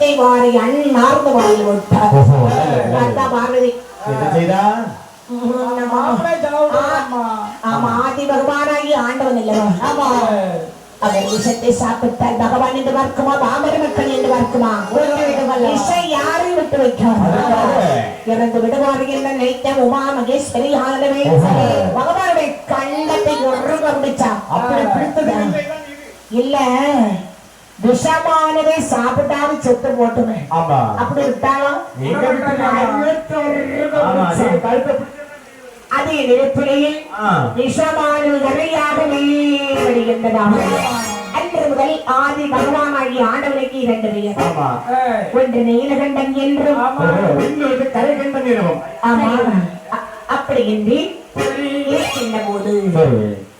விஷத்தை வாரி அண்ணார்ந்த வாயில் விட்டார். அத்தா பார்வதி. ஆமா. ஆதி பகவானாகி ஆண்டவன் இல்லவா ஆமா. அவர் விஷத்தை சாப்பிட்டால் பகவான் என்று பார்க்குமா? பாமர மக்கள் என்று பார்க்குமா? விஷை யாரையும் விட்டு வைக்காது. அதற்காக? இறந்து விடுவார் என்று நினைத்த உமா மகேஸ்வரி ஆனவே. பகவானுடைய கண்டத்தை ஒரு கம்பிச்சா அப்படி பிடித்தது இல்ல. விஷமானதை சாப்பிட்டாது செத்து போட்டுமே அப்படி விட்டாலும் அதே நிலத்திலேயே. விஷமானது அன்று முதல் ஆதி ஆண்டவனுக்கு இரண்டு ஒன்று நீலகண்டன் என்றும். இன்னொரு போது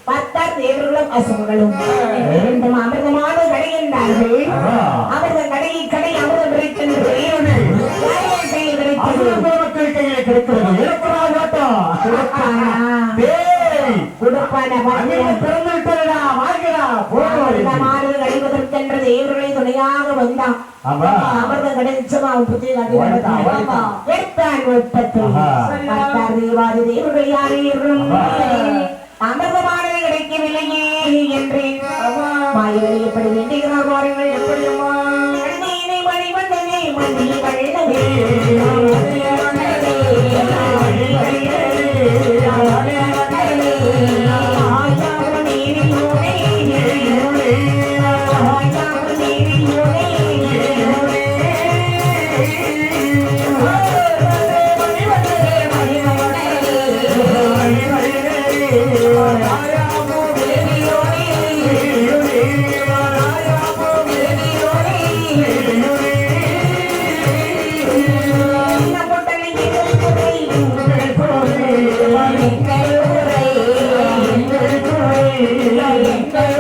பத்தார் தேவர்களும் அசுரர்களும் இரண்டும் அமிர்தமான கிடைக்கிறது கொடுப்பான துணையாக வந்தான். அமிர்தம் கிடைச்சமா புத்தி. எடுத்தான் தேவர்கள் யாரேறும். ஆமா. அமிர்தமானது கிடைக்கவில்லையே. மாயவரை எப்படி வேண்டுகிறார் பாருங்கள். Để lại.